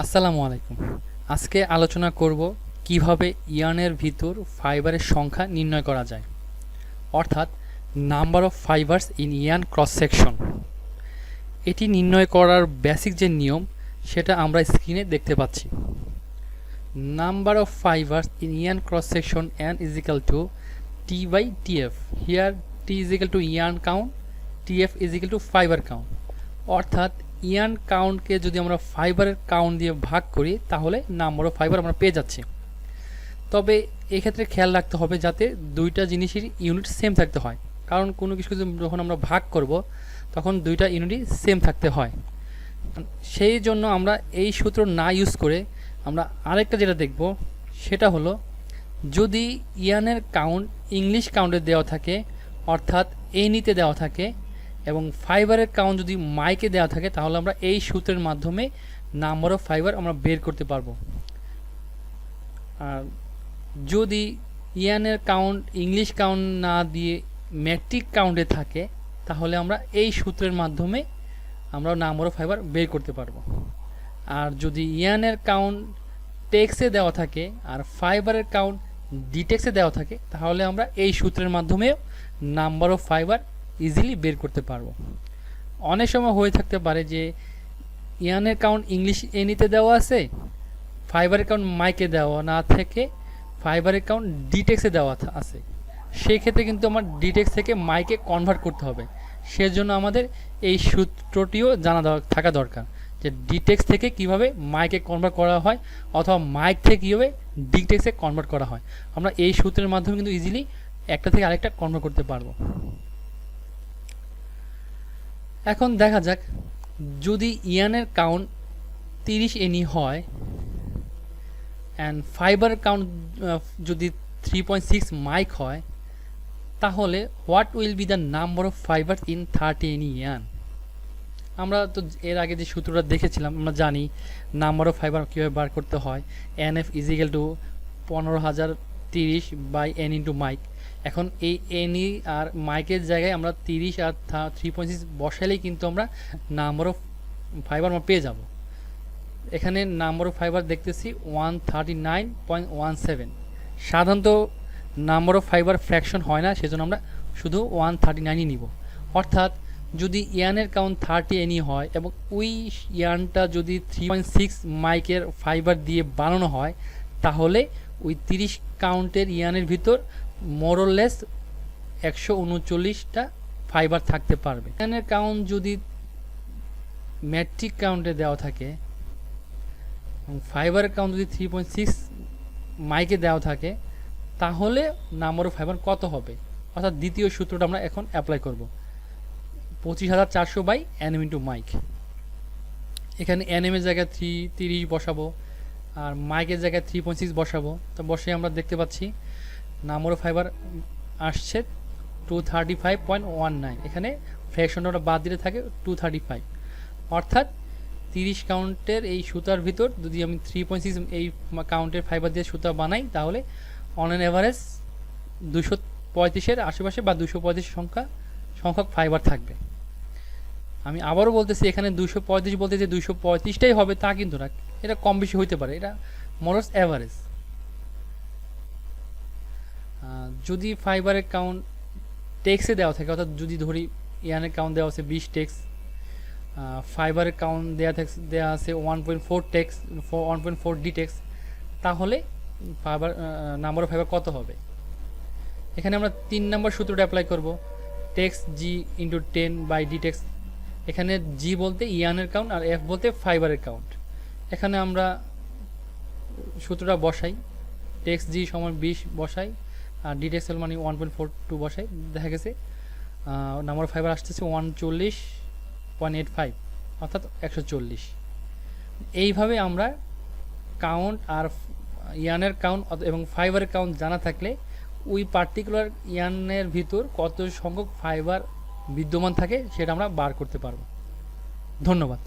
আসসালামু আলাইকুম। আজকে আলোচনা করব কীভাবে ইয়ানের ভিতর ফাইবারের সংখ্যা নির্ণয় করা যায়। অর্থাৎ number of fibres in yarn cross section. এটি নির্ণয় করার বেসিক যে নিয়ম, সেটা আমরা স্ক্রিনে দেখতে পাচ্ছি। Number of fibres in yarn cross section N is equal to T by TF here T is equal to yarn count TF is equal to fibre count অর্থাৎ ইয়ান কাউন্টকে যদি আমরা ফাইবারের কাউন্ট দিয়ে ভাগ করি, তাহলে নাম্বার অফ ফাইবার আমরা পেয়ে যাচ্ছি। তবে এক্ষেত্রে খেয়াল রাখতে হবে যাতে দুইটা জিনিসের ইউনিট সেম থাকতে হয়। কারণ কোনো কিছু যখন আমরা ভাগ করব, তখন দুইটা ইউনিটই সেম থাকতে হয়। সেই জন্য আমরা এই সূত্র না ইউজ করে আমরা আরেকটা যেটা দেখব, সেটা হলো যদি ইয়ানের কাউন্ট ইংলিশ কাউন্টে দেওয়া থাকে, অর্থাৎ এনিতে দেওয়া থাকে এবং ফাইবারের কাউন্ট যদি মাইকে দেওয়া থাকে, তাহলে আমরা এই সূত্রের মাধ্যমে নাম্বার অফ ফাইবার আমরা বের করতে পারব। আর যদি ইয়ানের কাউন্ট ইংলিশ কাউন্ট না দিয়ে ম্যাট্রিক কাউন্টে থাকে, তাহলে আমরা এই সূত্রের মাধ্যমে আমরা নাম্বার অফ ফাইবার বের করতে পারব। আর যদি ইয়ানের কাউন্ট টেক্সে দেওয়া থাকে আর ফাইবারের কাউন্ট ডিটেক্সে দেওয়া থাকে, তাহলে আমরা এই সূত্রের মাধ্যমেও নাম্বার অফ ফাইবার ইজিলি বের করতে পারব। অনেক সময় হয়ে থাকতে পারে যে, ইয়ান অ্যাকাউন্ট ইংলিশ এনিতে দেওয়া আছে ফাইবার অ্যাকাউন্ট মাইকে দেওয়া না থেকে ফাইবার অ্যাকাউন্ট ডিটেক্সে দেওয়া আছে। সেই ক্ষেত্রে কিন্তু আমার ডিটেক্স থেকে মাইকে কনভার্ট করতে হবে। সেজন্য আমাদের এই সূত্রটিও জানা থাকা দরকার যে ডিটেক্স থেকে কীভাবে মাইকে কনভার্ট করা হয় অথবা মাইক থেকে কীভাবে ডিটেক্সে কনভার্ট করা হয়। আমরা এই সূত্রের মাধ্যমে কিন্তু ইজিলি একটা থেকে আরেকটা কনভার্ট করতে পারব। এখন দেখা যাক, যদি ইয়ানের কাউন্ট তিরিশ এনি হয় অ্যান্ড ফাইবার কাউন্ট যদি থ্রি পয়েন্ট সিক্স মাইক হয়, তাহলে what will be the number of fibre in thirty Ne yarn আমরা তো এর আগে যে সূত্রটা দেখেছিলাম, আমরা জানি নাম্বার অফ ফাইবার কীভাবে বার করতে হয় এন এফ ইজিক্যাল টু পনেরো হাজার তিরিশ বাই এন ইন্টু মাইক এখন এই এনি আর মাইকের জায়গায় আমরা তিরিশ আর থ্রি পয়েন্ট সিক্স বসালেই কিন্তু আমরা নাম্বার অফ ফাইবার আমরা পেয়ে যাব। এখানে নাম্বার অফ ফাইবার দেখতেছি one thirty nine point one seven সাধারণত নাম্বার অফ ফাইবার ফ্র্যাকশন হয় না, সেজন্য আমরা শুধু ওয়ান থার্টি নাইনই নিব। অর্থাৎ যদি ইয়ানের কাউন্ট থার্টি এনি হয় এবং ওই ইয়ানটা যদি থ্রি পয়েন্ট সিক্স মাইকের ফাইবার দিয়ে বানানো হয়, তাহলে ওই তিরিশ কাউন্টের ইয়ানের ভিতর মোরলেস একশো উনচল্লিশটা ফাইবার থাকতে পারবে। ইয়ানের কাউন্ট যদি ম্যাট্রিক কাউন্টে দেওয়া থাকে, এবং ফাইবারের কাউন্ট যদি থ্রি পয়েন্ট সিক্স মাইকে দেওয়া থাকে, তাহলে নাম্বার অফ ফাইবার কত হবে? অর্থাৎ দ্বিতীয় সূত্রটা আমরা এখন অ্যাপ্লাই করব। পঁচিশ হাজার চারশো বাই এনএম ইন্টু মাইক এখানে এনএম এর জায়গায় থ্রি তিরিশ বসাবো, আর মাইকের জায়গায় থ্রি পয়েন্ট সিক্স বসাবো। তো বসে আমরা দেখতে পাচ্ছি নাম্বার ফাইবার আসছে two thirty five point one nine এখানে ফ্র্যাকশনটা বাদ দিলে থাকে টু থার্টি ফাইভ অর্থাৎ তিরিশ কাউন্টের এই সুতার ভিতর যদি আমি থ্রি পয়েন্ট সিক্স এই কাউন্টের ফাইবার দিয়ে সুতা বানাই, তাহলে অন অ্যান অ্যাভারেজ দুশো পঁয়ত্রিশের আশেপাশে বা দুশো পঁয়ত্রিশ সংখ্যা, সংখ্যক ফাইবার থাকবে। আমি আবারও বলতেছি, এখানে দুশো পঁয়ত্রিশ বলতে যে দুশো পঁয়ত্রিশটাই হবে তা কিন্তু না। এটা কম বেশি হইতে পারে। এটা মরস অ্যাভারেজ যদি ফাইবারের কাউন্ট টেক্সে দেওয়া থাকে, অর্থাৎ যদি ধরি ইয়ানের কাউন্ট দেওয়া আছে বিশ টেক্স ফাইবারের কাউন্ট দেওয়া থাকে দেওয়া আছে one point four tex one point four D tex তাহলে ফাইবার নাম্বার অফ ফাইবার কত হবে? এখানে আমরা তিন নম্বর সূত্রটা অ্যাপ্লাই করব tex G into ten by D tex এখানে জি বলতে ইয়ানের কাউন্ট আর এফ বলতে ফাইবারের কাউন্ট এখানে আমরা সূত্রটা বসাই টেক্স জি সমান বিশ বসাই আর ডি টেক্স মানে ওয়ান পয়েন্ট ফোর টু বসাই দেখা গেছে নাম্বার ফাইবার আসতেছে ওয়ান চল্লিশ পয়েন্ট এইট ফাইভ অর্থাৎ একশো চল্লিশ। এইভাবে আমরা কাউন্ট আর ইয়ানের কাউন্ট এবং ফাইবারের কাউন্ট জানা থাকলে, ওই পার্টিকুলার ইয়ানের ভিতর কত সংখ্যক ফাইবার বিদ্যমান থাকে, সেটা আমরা বার করতে পারব। ধন্যবাদ।